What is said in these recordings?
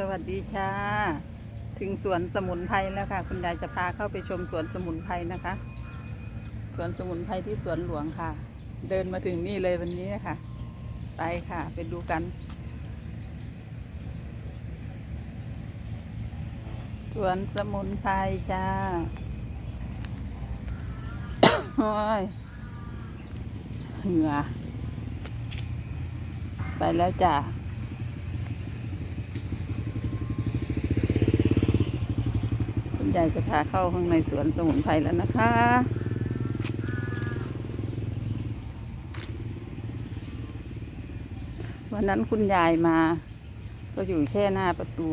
สวัสดีค่ะ ถึงสวนสมุนไพรแล้วค่ะ คุณยายจะพาเข้าไปชมสวนสมุนไพรนะคะ สวนสมุนไพรที่สวนหลวงค่ะ เดินมาถึงนี่เลยวันนี้นะคะไปค่ะ ไปดูกัน สวนสมุนไพรจ้าโอ้ยเหงื่อไปแล้วจ้า คุณยายจะพาเข้าข้างในสวนสมุนไพรแล้วนะคะ วันนั้นคุณยายมา ก็อยู่แค่หน้าประตู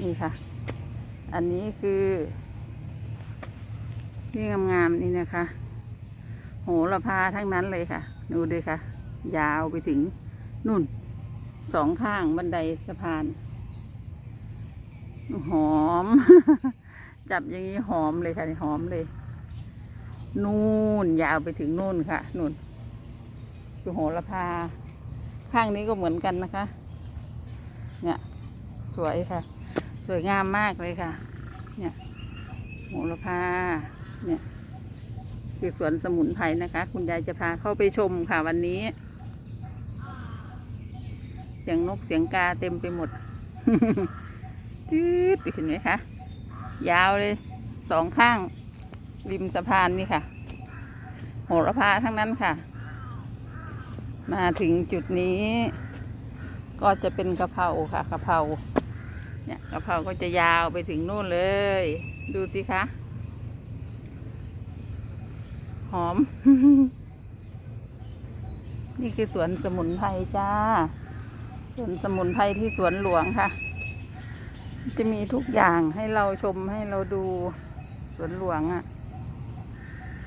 นี่ค่ะ อันนี้คือ นี่งามๆนี่นะคะ โหระพาทั้งนั้นเลยค่ะ ดูดิค่ะ ยาวไปถึงนู่นสองข้างบันไดสะพานหอม จับอย่างนี้หอมเลยค่ะหอมเลย นู่นยาวไปถึงนู่นค่ะนู่นคือโหระพา ข้างนี้ก็เหมือนกันนะคะ เนี่ย สวยค่ะ สวยงามมากเลยค่ะ เนี่ยโหระพา เนี่ย คือสวนสมุนไพรนะคะ คุณยายจะพาเข้าไปชมค่ะวันนี้ เสียงนกเสียงกาเต็มไปหมดตืดเห็นไหมคะ ยาวเลยสองข้าง ริมสะพานนี่ค่ะ โหระพาทั้งนั้นค่ะ มาถึงจุดนี้ ก็จะเป็นกะเพราค่ะกะเพราเนี่ยกะเพราก็จะยาวไปถึงนู่นเลย ดูสิคะหอม นี่คือสวนสมุนไพรจ้า สวนสมุนไพรที่สวนหลวงค่ะ จะมีทุกอย่างให้เราชมให้เราดูสวนหลวงอะ่ะ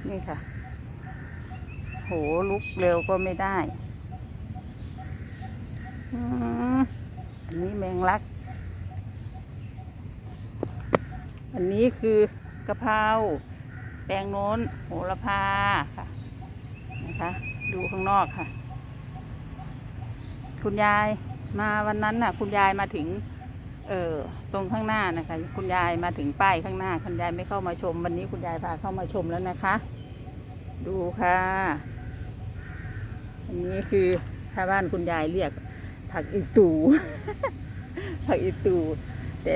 นี่ค่ะ โหลุกเร็วก็ไม่ได้อันนี้แมงลัก อันนี้คือกะเพราแตงโน้น โหระพาค่ะนะคะ ดูข้างนอกค่ะ คุณยายมาวันนั้นน่ะ คุณยายมาถึง เออตรงข้างหน้านะคะ คุณยายมาถึงป้ายข้างหน้า คุณยายไม่เข้ามาชม วันนี้คุณยายพาเข้ามาชมแล้วนะคะ ดูค่ะอันนี้คือถ้าบ้านคุณยายเรียก ผักอีตูผักอีตูแต่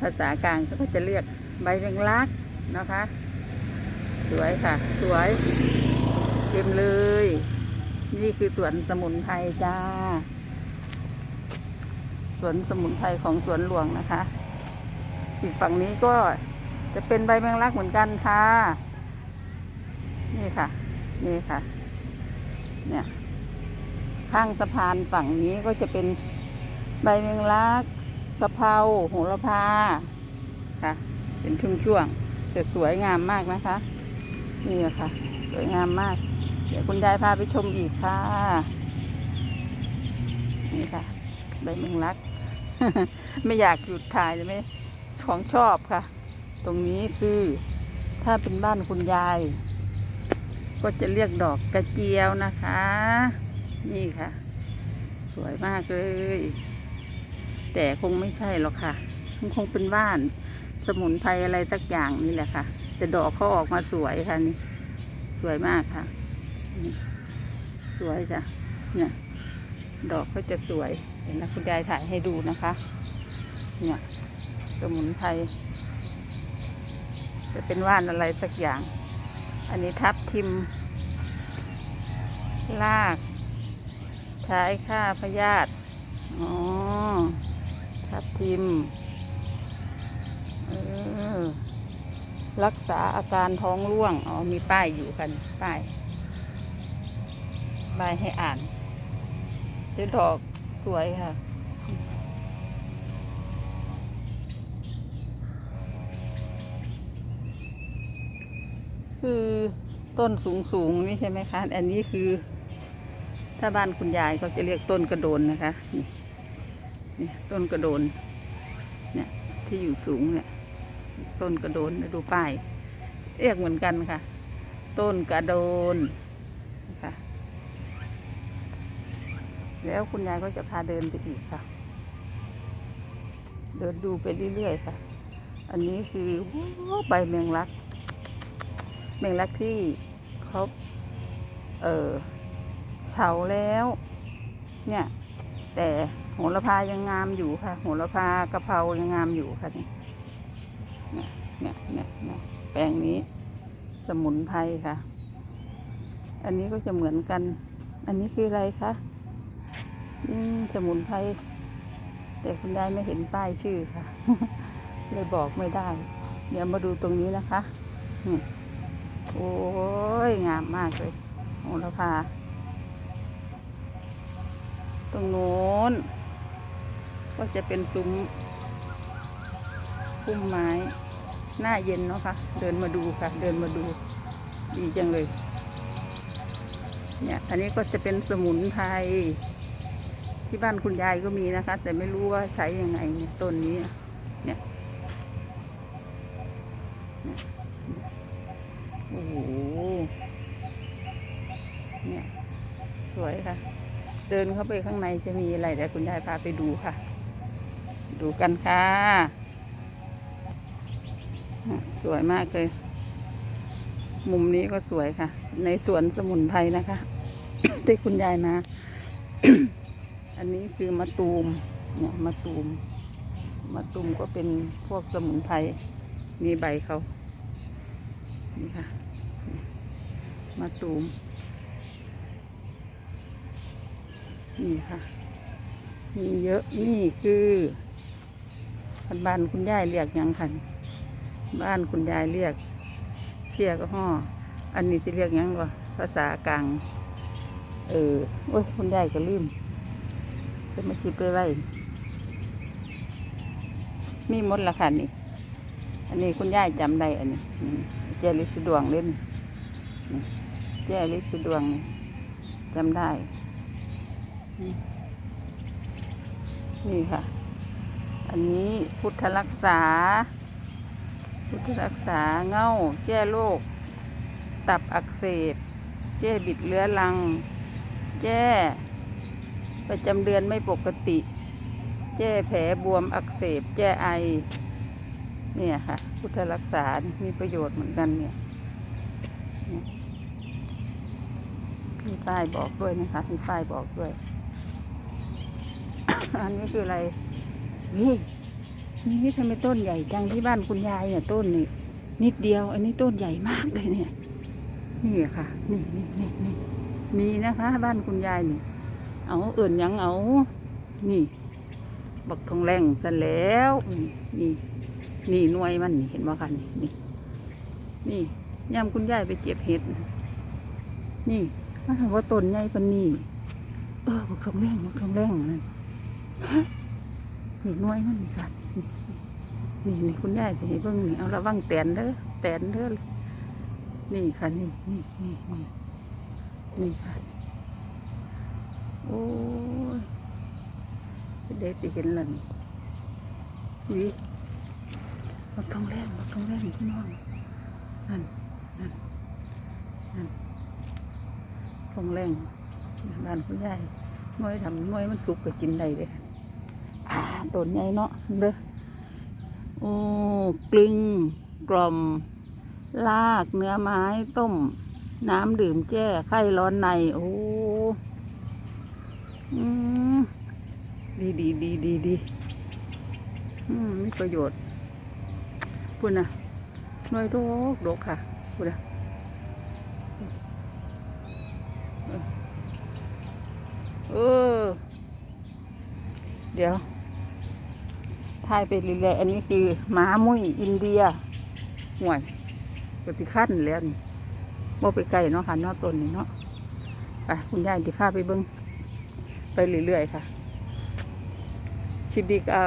ภาษากลางก็จะเรียกใบแมงลักนะคะ สวยค่ะ สวยเต็มเลย นี่คือสวนสมุนไพรจ้า สวนสมุนไพรของสวนหลวงนะคะ อีกฝั่งนี้ก็จะเป็นใบแมงลักเหมือนกันค่ะ นี่ค่ะ นี่ค่ะ เนี่ย ข้างสะพานฝั่งนี้ก็จะเป็นใบแมงลักกะเพราโหระพาค่ะ เป็นช่วงๆแต่สวยงามมากนะคะ นี่ค่ะ สวยงามมาก เดี๋ยวคุณยายพาไปชมอีกค่ะ นี่ค่ะ ใบแมงลัก ไม่อยากหยุดถ่ายเลยไหมของชอบค่ะ ตรงนี้คือถ้าเป็นบ้านคุณยาย ก็จะเรียกดอกกระเจียวนะคะ นี่ค่ะ สวยมากเลย แต่คงไม่ใช่หรอกค่ะมันคงเป็นบ้านสมุนไพรอะไรสักอย่างนี่แหละค่ะ แต่ดอกเขาออกมาสวยค่ะนี่ สวยมากค่ะ สวยจ้ะเนี่ย ดอกก็จะสวย เห็นนะคุณยายถ่ายให้ดูนะคะ เนี่ยสมุนไพรจะเป็นว่านอะไรสักอย่าง อันนี้ทับทิมลาก ใช้ฆ่าพยาธิอ๋อทับทิมเออรักษาอาการท้องร่วง อ๋อ มีป้ายอยู่กัน ป้ายป้ายให้อ่านเดี๋ยวดอก สวยค่ะ คือต้นสูงสูงๆนี่ใช่ไหมคะ อันนี้คือ ถ้าบ้านคุณยายเขาจะเรียกต้นกระโดนนะคะนี่นี่ต้นกระโดน เนี่ย ที่อยู่สูงเนี่ย ต้นกระโดนดูป้ายเรียกเหมือนกันค่ะ ต้นกระโดนค่ะ แล้วคุณยายก็จะพาเดินไปอีกค่ะ เดินดูไปเรื่อยๆค่ะ อันนี้คือใบแมงลัก แมงลักที่เขาเออเฉาแล้ว เนี่ย แต่โหระพายังงามอยู่ค่ะ โหระพากะเพรายังงามอยู่ค่ะเนี่ยเนี่ยเนี่ยเนี่ยแปลงนี้สมุนไพรค่ะ อันนี้ก็จะเหมือนกัน อันนี้คืออะไรคะ สมุนไพรแต่คุณยายไม่เห็นป้ายชื่อค่ะ เลยบอกไม่ได้ เดี๋ยวมาดูตรงนี้นะคะนี่โอ้ยงามมากเลยโหระพาตรงโน้น ก็จะเป็นซุ้มพุ่มไม้ หน้าเย็นเนาะค่ะ เดินมาดูค่ะ เดินมาดู ดีจังเลย เนี่ย อันนี้ก็จะเป็นสมุนไพร ที่บ้านคุณยายก็มีนะคะ แต่ไม่รู้ว่าใช้ยังไงเนี่ยต้นนี้เนี่ยโอ้โหเนี่ยสวยค่ะ เดินเข้าไปข้างในจะมีอะไรเดี๋ยวคุณยายพาไปดูค่ะ ดูกันค่ะอะ สวยมากเลย มุมนี้ก็สวยค่ะ ในสวนสมุนไพรนะคะที่คุณยายมา อันนี้คือมะตูม เนี่ยมะตูม มะตูมก็เป็นพวกสมุนไพร มีใบเขา นี่ค่ะ มะตูม นี่ค่ะ มีเยอะ นี่คือบ้านคุณยายเรียกยังคันบ้านคุณยายเรียก เชียก็ห่อ อันนี้สิเรียกยังวะภาษากลาง เออ โอ้ยคุณยายก็ลืม จะมาคิดไปไว้มีมดละค่ะนี่ อันนี้คุณย่ายจำได้อันนี้อืมแจลิสดวงเล่นนี่แจลิสดวงจำได้ นี่ค่ะ อันนี้พุทธรักษา พุทธรักษาเง่าแก้โรคตับอักเสบแก้บิดเรื้อรังแก้ ประจำเดือนไม่ปกติ แก้แผลบวมอักเสบ แก้ไอ เนี่ยค่ะ พุทธรักษา มีประโยชน์เหมือนกันเนี่ยเนี่ยมีป้ายบอกด้วยนะคะมีป้ายบอกด้วย อันนี้คืออะไรนี่นี่ทำไมต้นใหญ่จังที่บ้านคุณยายเนี่ยต้นนี่นิดเดียว อันนี้ต้นใหญ่มากเลยเนี่ย นี่ค่ะ นี่นี่นี่นี่มีนะคะ บ้านคุณยายนี่ เอาเอื่นยังเอา นี่ บักทองแรงซะแล้วนี่นี่นี่หน่วยมันเห็นไหมคะนี่นี่นี่ยามคุณยายไปเก็บเห็ดน่ะนี่ถ้าถามว่าต้นใหญ่ปนนี่เออบักทองแรงบักทองแรงนั่นนี่หน่วยมันนี่ค่ะนี่นี่คุณยายไปเบิ่งนี่เอาระวังแตนเด้อแตนเด้อนี่ค่ะนี่นี่นี่นี่นี่ค่ะ โอ้ยเด็กสิเห็นและนี่วิบักทองแรงบักทองแรงพี่น้องนั่นนั่นนั่นทองแรงบ้านคุณยายหน้อยทำหน้อยมันสุกก็กินได้เลยอ่าต้นใหญ่เนาะเด้อโอ้กลึงกล่อม ลากเนื้อไม้ต้ม น้ำดื่มแจ้ไข้ร้อนใน โอ้ ดีดีดีดีดีอืมมีประโยชน์พูดนะน่วยโรคโรคค่ะพูดนะเออ เดี๋ยวถ่ายไปเรื่อยๆอันนี้คือหมามุ้ยอินเดียห่วยปฏิขั้นแล้วนี่บ่ไปไกลเนาะค่ะเนอกต้นนี่เนาะไปคุณยายดิพาไปเบิ้ง ไปเรื่อยๆค่ะชิปดีก็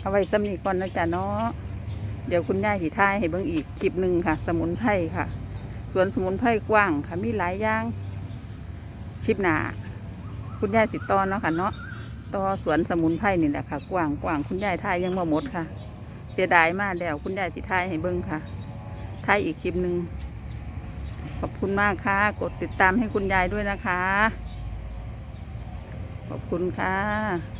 เอาไว้สำนีก่อนนะจ๊ะเนาะเดี๋ยวคุณย่าสีท้ายให้เบิ่งอีกคลิปหนึ่งค่ะ สมุนไพรค่ะ สวนสมุนไพรกว้างค่ะมีหลายอย่างชิปหนาคุณย่าสิตอนเนาะค่ะเนาะต่อสวนสมุนไพรนี่แหละค่ะ กว้างกว้างคุณย่าท้ายยังมาหมดค่ะเสียดายมากแล้วคุณย่าสิท้ายให้เบิ่งค่ะท้ายอีกคลิปหนึ่งขอบคุณมากค่ะ กดติดตามให้คุณยายด้วยนะคะ ขอบคุณค่ะ